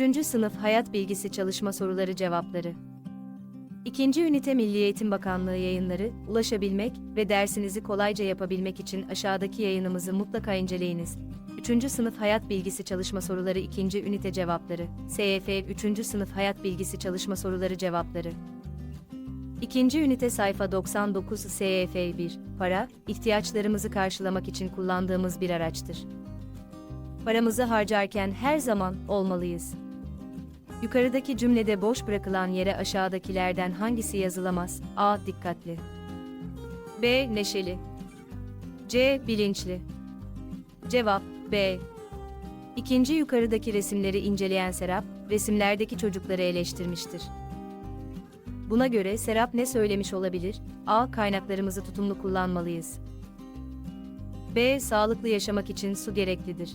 3. Sınıf Hayat Bilgisi Çalışma Soruları Cevapları 2. Ünite Milli Eğitim Bakanlığı yayınları, ulaşabilmek ve dersinizi kolayca yapabilmek için aşağıdaki yayınımızı mutlaka inceleyiniz. 3. Sınıf Hayat Bilgisi Çalışma Soruları 2. Ünite Cevapları SYF 3. Sınıf Hayat Bilgisi Çalışma Soruları Cevapları İkinci ünite sayfa 99 SYF 1. Para, ihtiyaçlarımızı karşılamak için kullandığımız bir araçtır. Paramızı harcarken her zaman olmalıyız. Yukarıdaki cümlede boş bırakılan yere aşağıdakilerden hangisi yazılamaz? A. Dikkatli. B. Neşeli. C. Bilinçli. Cevap B. İkinci yukarıdaki resimleri inceleyen Serap, resimlerdeki çocukları eleştirmiştir. Buna göre Serap ne söylemiş olabilir? A. Kaynaklarımızı tutumlu kullanmalıyız. B. Sağlıklı yaşamak için su gereklidir.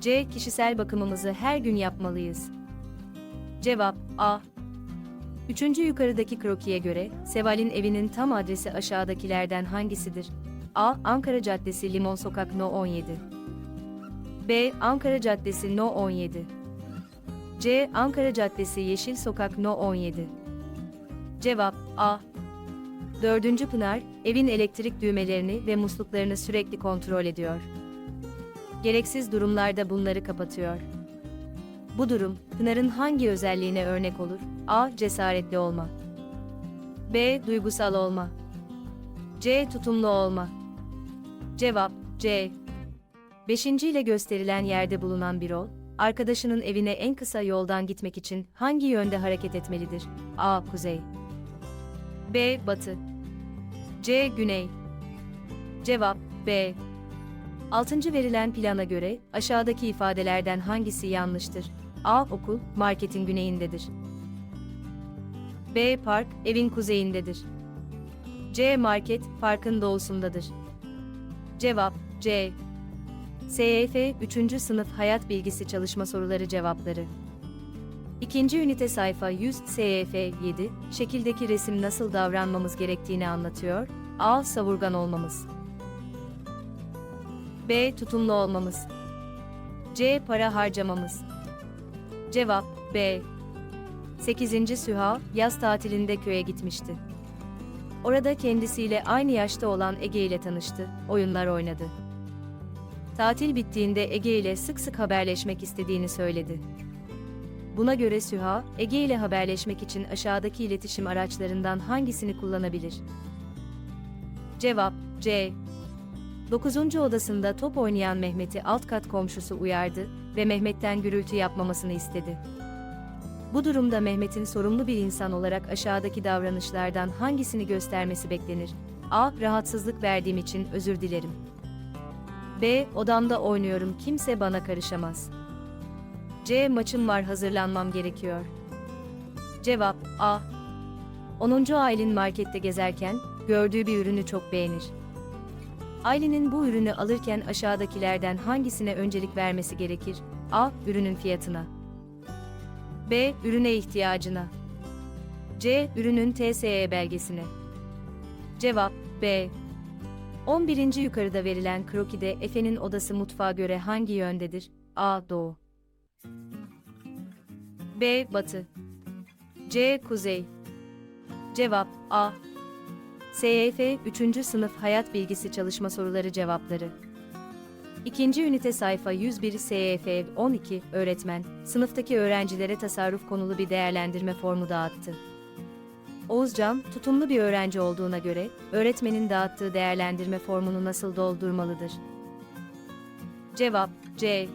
C. Kişisel bakımımızı her gün yapmalıyız. Cevap A. Üçüncü yukarıdaki krokiye göre, Seval'in evinin tam adresi aşağıdakilerden hangisidir? A. Ankara Caddesi Limon Sokak No 17 B. Ankara Caddesi No 17 C. Ankara Caddesi Yeşil Sokak No 17 Cevap A. Dördüncü Pınar, evin elektrik düğmelerini ve musluklarını sürekli kontrol ediyor. Gereksiz durumlarda bunları kapatıyor. Bu durum, Pınar'ın hangi özelliğine örnek olur? A. Cesaretli olma. B. Duygusal olma. C. Tutumlu olma. Cevap C. Beşinci ile gösterilen yerde bulunan bir ol, arkadaşının evine en kısa yoldan gitmek için hangi yönde hareket etmelidir? A. Kuzey. B. Batı. C. Güney. Cevap B. Altıncı verilen plana göre aşağıdaki ifadelerden hangisi yanlıştır? A. Okul, marketin güneyindedir. B. Park, evin kuzeyindedir. C. Market, parkın doğusundadır. Cevap C. SYF 3. Sınıf Hayat Bilgisi Çalışma Soruları Cevapları İkinci ünite sayfa 100 SYF 7, şekildeki resim nasıl davranmamız gerektiğini anlatıyor. A. Savurgan olmamız. B. Tutumlu olmamız. C. Para harcamamız. Cevap B. 8. Süha, yaz tatilinde köye gitmişti. Orada kendisiyle aynı yaşta olan Ege ile tanıştı, oyunlar oynadı. Tatil bittiğinde Ege ile sık sık haberleşmek istediğini söyledi. Buna göre Süha, Ege ile haberleşmek için aşağıdaki iletişim araçlarından hangisini kullanabilir? Cevap C. 9. odasında top oynayan Mehmet'i alt kat komşusu uyardı ve Mehmet'ten gürültü yapmamasını istedi. Bu durumda Mehmet'in sorumlu bir insan olarak aşağıdaki davranışlardan hangisini göstermesi beklenir? A. Rahatsızlık verdiğim için özür dilerim. B. Odamda oynuyorum kimse bana karışamaz. C. Maçım var hazırlanmam gerekiyor. Cevap A. 10. Aylin markette gezerken gördüğü bir ürünü çok beğenir. Aylin'in bu ürünü alırken aşağıdakilerden hangisine öncelik vermesi gerekir? A. Ürünün fiyatına. B. Ürüne ihtiyacına. C. Ürünün TSE belgesine. Cevap B. 11. yukarıda verilen krokide Efe'nin odası mutfağa göre hangi yöndedir? A. Doğu. B. Batı. C. Kuzey. Cevap A. SYF 3. Sınıf Hayat Bilgisi Çalışma Soruları Cevapları İkinci ünite sayfa 101 SYF 12 Öğretmen, sınıftaki öğrencilere tasarruf konulu bir değerlendirme formu dağıttı. Oğuzcan, tutumlu bir öğrenci olduğuna göre, öğretmenin dağıttığı değerlendirme formunu nasıl doldurmalıdır? Cevap C.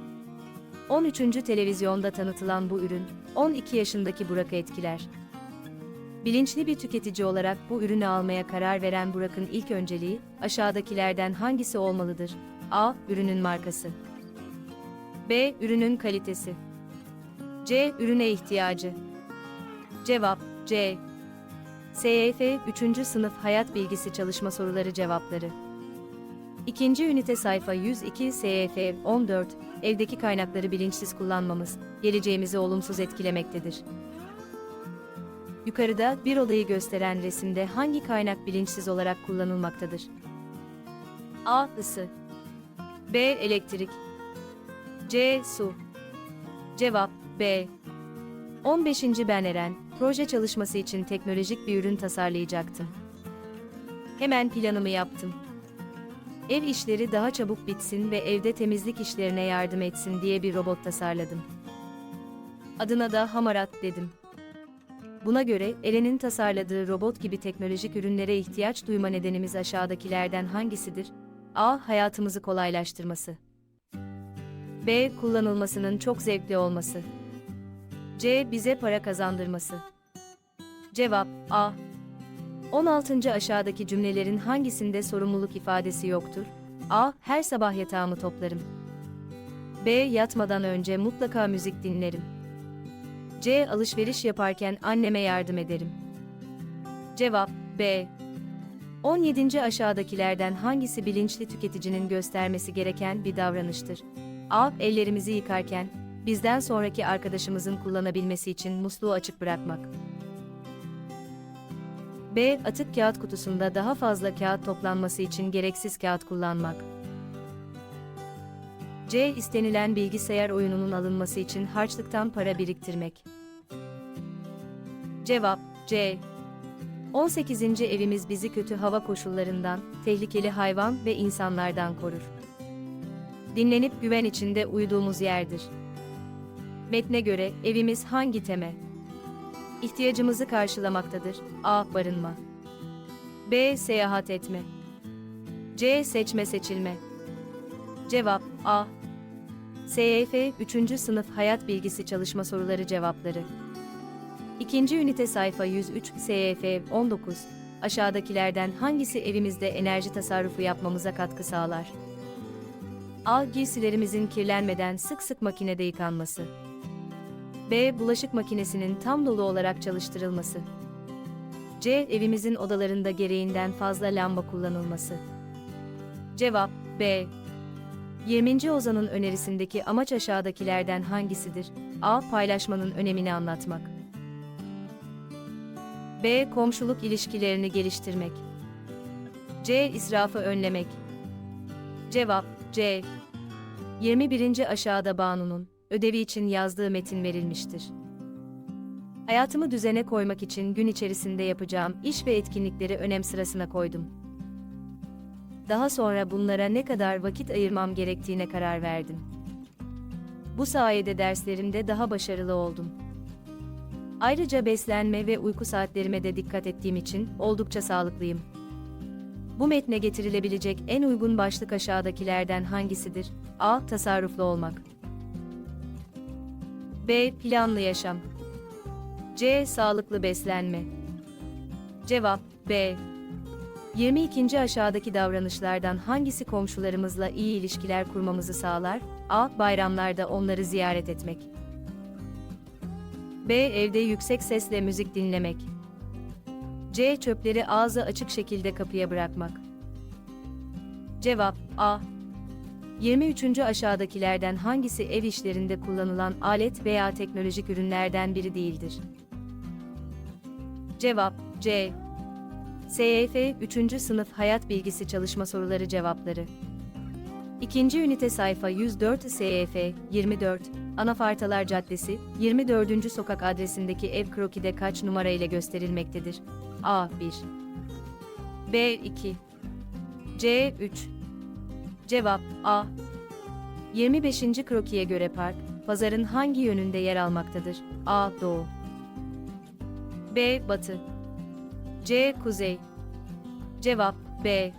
13. televizyonda tanıtılan bu ürün, 12 yaşındaki Burak'ı etkiler. Bilinçli bir tüketici olarak bu ürünü almaya karar veren Burak'ın ilk önceliği, aşağıdakilerden hangisi olmalıdır? A. Ürünün markası. B. Ürünün kalitesi. C. Ürüne ihtiyacı. Cevap C. SYF 3. Sınıf Hayat Bilgisi Çalışma Soruları Cevapları İkinci ünite sayfa 102 SYF 14 Evdeki kaynakları bilinçsiz kullanmamız, geleceğimizi olumsuz etkilemektedir. Yukarıda bir olayı gösteren resimde hangi kaynak bilinçsiz olarak kullanılmaktadır? A. Isı B. Elektrik C. Su Cevap B. 15. Ben Eren, proje çalışması için teknolojik bir ürün tasarlayacaktım. Hemen planımı yaptım. Ev işleri daha çabuk bitsin ve evde temizlik işlerine yardım etsin diye bir robot tasarladım. Adına da Hamarat dedim. Buna göre Eren'in tasarladığı robot gibi teknolojik ürünlere ihtiyaç duyma nedenimiz aşağıdakilerden hangisidir? A. Hayatımızı kolaylaştırması. B. Kullanılmasının çok zevkli olması. C. Bize para kazandırması. Cevap A. 16. aşağıdaki cümlelerin hangisinde sorumluluk ifadesi yoktur? A. Her sabah yatağımı toplarım. B. Yatmadan önce mutlaka müzik dinlerim. C. Alışveriş yaparken anneme yardım ederim. Cevap B. 17. aşağıdakilerden hangisi bilinçli tüketicinin göstermesi gereken bir davranıştır? A. Ellerimizi yıkarken, bizden sonraki arkadaşımızın kullanabilmesi için musluğu açık bırakmak. B. Atık kağıt kutusunda daha fazla kağıt toplanması için gereksiz kağıt kullanmak. C. istenilen bilgisayar oyununun alınması için harçlıktan para biriktirmek. Cevap C. 18. evimiz bizi kötü hava koşullarından, tehlikeli hayvan ve insanlardan korur. Dinlenip güven içinde uyuduğumuz yerdir. Metne göre evimiz hangi teme? İhtiyacımızı karşılamaktadır. A. Barınma. B. Seyahat etme. C. Seçme seçilme. Cevap A. SYF 3. sınıf hayat bilgisi çalışma soruları cevapları. İkinci ünite sayfa 103 SYF 19. Aşağıdakilerden hangisi evimizde enerji tasarrufu yapmamıza katkı sağlar? A. Giysilerimizin kirlenmeden sık sık makinede yıkanması. B. Bulaşık makinesinin tam dolu olarak çalıştırılması. C. Evimizin odalarında gereğinden fazla lamba kullanılması. Cevap B. 20. Ozan'ın önerisindeki amaç aşağıdakilerden hangisidir? A. Paylaşmanın önemini anlatmak. B. Komşuluk ilişkilerini geliştirmek. C. İsrafı önlemek. Cevap C. 21. aşağıda Banu'nun ödevi için yazdığı metin verilmiştir. Hayatımı düzene koymak için gün içerisinde yapacağım iş ve etkinlikleri önem sırasına koydum. Daha sonra bunlara ne kadar vakit ayırmam gerektiğine karar verdim. Bu sayede derslerimde daha başarılı oldum. Ayrıca beslenme ve uyku saatlerime de dikkat ettiğim için oldukça sağlıklıyım. Bu metne getirilebilecek en uygun başlık aşağıdakilerden hangisidir? A. Tasarruflu olmak. B. Planlı yaşam. C. Sağlıklı beslenme. Cevap B. 22. aşağıdaki davranışlardan hangisi komşularımızla iyi ilişkiler kurmamızı sağlar? A. Bayramlarda onları ziyaret etmek. B. Evde yüksek sesle müzik dinlemek. C. Çöpleri ağzı açık şekilde kapıya bırakmak. Cevap A. 23. aşağıdakilerden hangisi ev işlerinde kullanılan alet veya teknolojik ürünlerden biri değildir? Cevap C. SYF 3. sınıf hayat bilgisi çalışma soruları cevapları. İkinci ünite sayfa 104 SYF 24 Anafartalar Caddesi 24. sokak adresindeki ev krokide kaç numara ile gösterilmektedir? A 1 B 2 C 3 Cevap A 25. krokiye göre park, pazarın hangi yönünde yer almaktadır? A. Doğu B. Batı C. Kuzey Cevap B.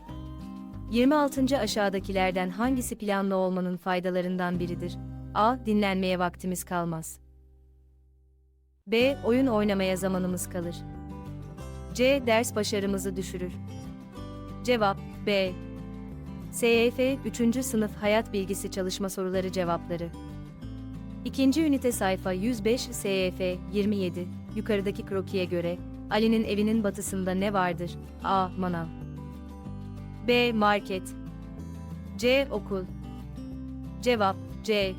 26. aşağıdakilerden hangisi planlı olmanın faydalarından biridir? A. Dinlenmeye vaktimiz kalmaz. B. Oyun oynamaya zamanımız kalır. C. Ders başarımızı düşürür. Cevap B. SYF 3. sınıf hayat bilgisi çalışma soruları cevapları. İkinci ünite sayfa 105 SYF 27 yukarıdaki krokiye göre Ali'nin evinin batısında ne vardır? A. Manav B. Market C. Okul Cevap C.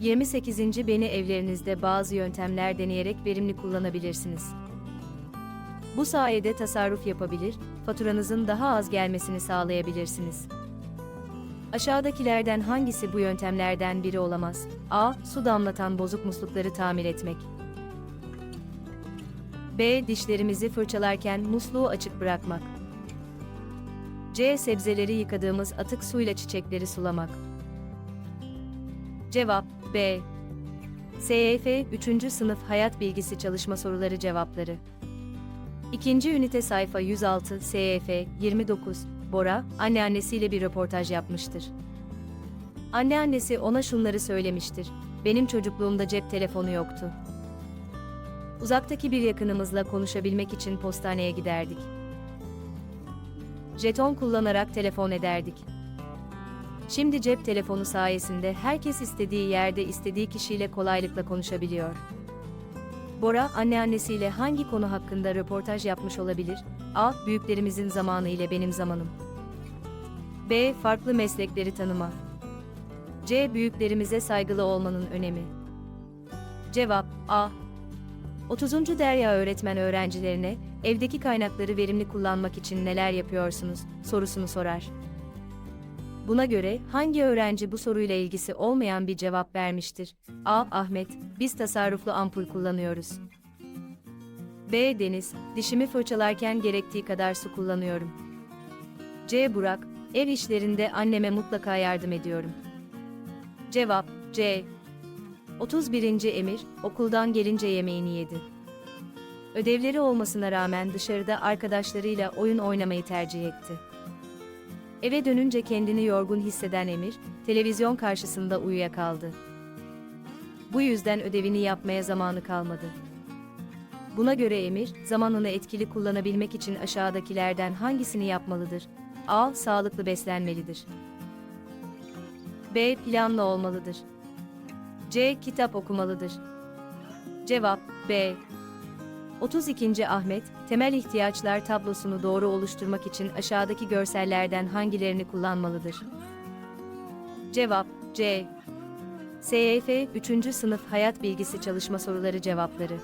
28. Beni evlerinizde bazı yöntemler deneyerek verimli kullanabilirsiniz. Bu sayede tasarruf yapabilir, faturanızın daha az gelmesini sağlayabilirsiniz. Aşağıdakilerden hangisi bu yöntemlerden biri olamaz? A. Su damlatan bozuk muslukları tamir etmek. B. Dişlerimizi fırçalarken musluğu açık bırakmak. C. Sebzeleri yıkadığımız atık suyla çiçekleri sulamak. Cevap B. SYF 3. Sınıf Hayat Bilgisi Çalışma Soruları Cevapları 2. Ünite sayfa 106 SYF 29 Bora, anneannesiyle bir röportaj yapmıştır. Anneannesi ona şunları söylemiştir. Benim çocukluğumda cep telefonu yoktu. Uzaktaki bir yakınımızla konuşabilmek için postaneye giderdik. Jeton kullanarak telefon ederdik. Şimdi cep telefonu sayesinde herkes istediği yerde istediği kişiyle kolaylıkla konuşabiliyor. Bora, anneannesiyle hangi konu hakkında röportaj yapmış olabilir? A. Büyüklerimizin zamanı ile benim zamanım. B. Farklı meslekleri tanıma. C. Büyüklerimize saygılı olmanın önemi. Cevap A. 30. Derya öğretmen öğrencilerine evdeki kaynakları verimli kullanmak için neler yapıyorsunuz sorusunu sorar. Buna göre hangi öğrenci bu soruyla ilgisi olmayan bir cevap vermiştir? A. Ahmet, biz tasarruflu ampul kullanıyoruz. B. Deniz, dişimi fırçalarken gerektiği kadar su kullanıyorum. C. Burak, ev işlerinde anneme mutlaka yardım ediyorum. Cevap C. 31. Emir, okuldan gelince yemeğini yedi. Ödevleri olmasına rağmen dışarıda arkadaşlarıyla oyun oynamayı tercih etti. Eve dönünce kendini yorgun hisseden Emir, televizyon karşısında uyuyakaldı. Bu yüzden ödevini yapmaya zamanı kalmadı. Buna göre Emir, zamanını etkili kullanabilmek için aşağıdakilerden hangisini yapmalıdır? A. Sağlıklı beslenmelidir. B. Planlı olmalıdır. C. Kitap okumalıdır. Cevap B. 32. Ahmet, temel ihtiyaçlar tablosunu doğru oluşturmak için aşağıdaki görsellerden hangilerini kullanmalıdır? Cevap C. SYF 3. Sınıf Hayat Bilgisi Çalışma Soruları Cevapları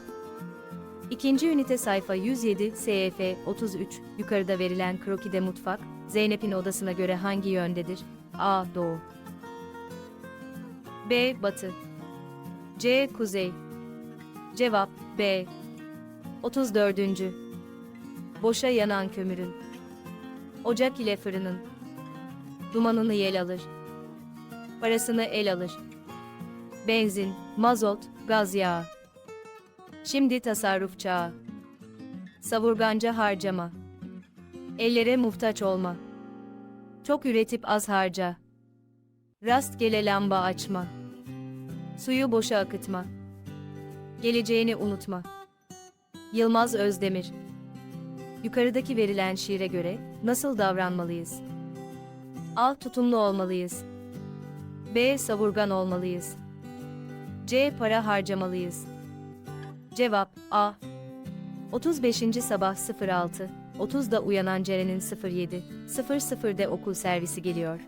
İkinci ünite sayfa 107 SYF 33 yukarıda verilen krokide mutfak Zeynep'in odasına göre hangi yöndedir? A. Doğu B. Batı C. Kuzey. Cevap B. 34. Boşa yanan kömürün. Ocak ile fırının. Dumanını yel alır. Parasını el alır. Benzin, mazot, gaz yağı. Şimdi tasarruf çağı. Savurganca harcama. Ellere muhtaç olma. Çok üretip az harca. Rastgele lamba açma Suyu boşa akıtma Geleceğini unutma Yılmaz Özdemir Yukarıdaki verilen şiire göre nasıl davranmalıyız? A. Tutumlu olmalıyız. B. Savurgan olmalıyız. C. Para harcamalıyız. Cevap A. 35. sabah 06, 30'da uyanan Ceren'in 07, 00'de okul servisi geliyor.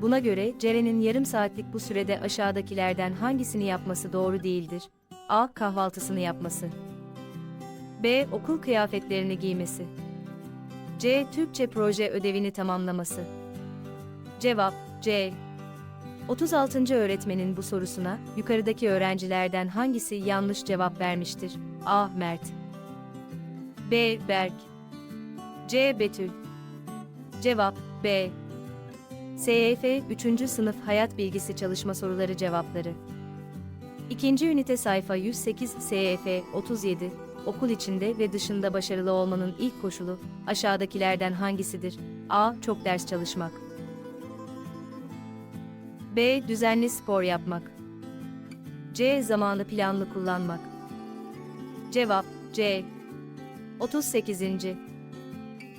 Buna göre Ceren'in yarım saatlik bu sürede aşağıdakilerden hangisini yapması doğru değildir? A. Kahvaltısını yapması. B. Okul kıyafetlerini giymesi. C. Türkçe proje ödevini tamamlaması. Cevap C. 36. öğretmenin bu sorusuna yukarıdaki öğrencilerden hangisi yanlış cevap vermiştir? A. Mert B. Berk C. Betül Cevap B. SYF 3. Sınıf Hayat Bilgisi Çalışma Soruları Cevapları İkinci ünite sayfa 108 SYF 37 Okul içinde ve dışında başarılı olmanın ilk koşulu aşağıdakilerden hangisidir? A. Çok ders çalışmak. B. Düzenli spor yapmak. C. Zamanı planlı kullanmak. Cevap C. 38.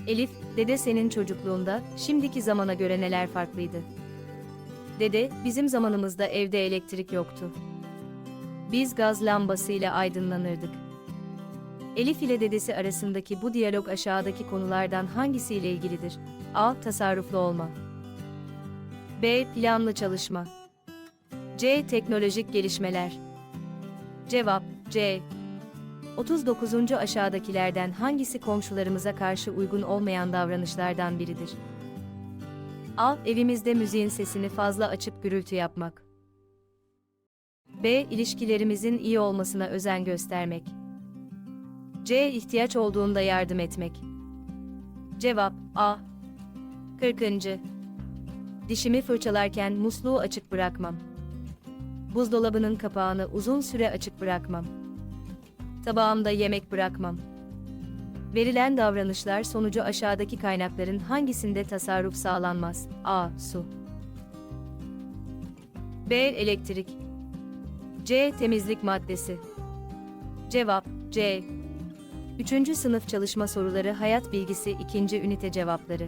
Elif, dede senin çocukluğunda şimdiki zamana göre neler farklıydı? Dede, bizim zamanımızda evde elektrik yoktu. Biz gaz lambasıyla aydınlanırdık. Elif ile dedesi arasındaki bu diyalog aşağıdaki konulardan hangisiyle ilgilidir? A. Tasarruflu olma. B. Planlı çalışma. C. Teknolojik gelişmeler. Cevap C. 39. aşağıdakilerden hangisi komşularımıza karşı uygun olmayan davranışlardan biridir? A. Evimizde müziğin sesini fazla açıp gürültü yapmak. B. İlişkilerimizin iyi olmasına özen göstermek. C. ihtiyaç olduğunda yardım etmek. Cevap A. 40. Dişimi fırçalarken musluğu açık bırakmam. Buzdolabının kapağını uzun süre açık bırakmam. Tabağımda yemek bırakmam. Verilen davranışlar sonucu aşağıdaki kaynakların hangisinde tasarruf sağlanmaz? A. Su. B. Elektrik. C. Temizlik maddesi. Cevap C. 3. sınıf çalışma soruları Hayat Bilgisi 2. ünite cevapları.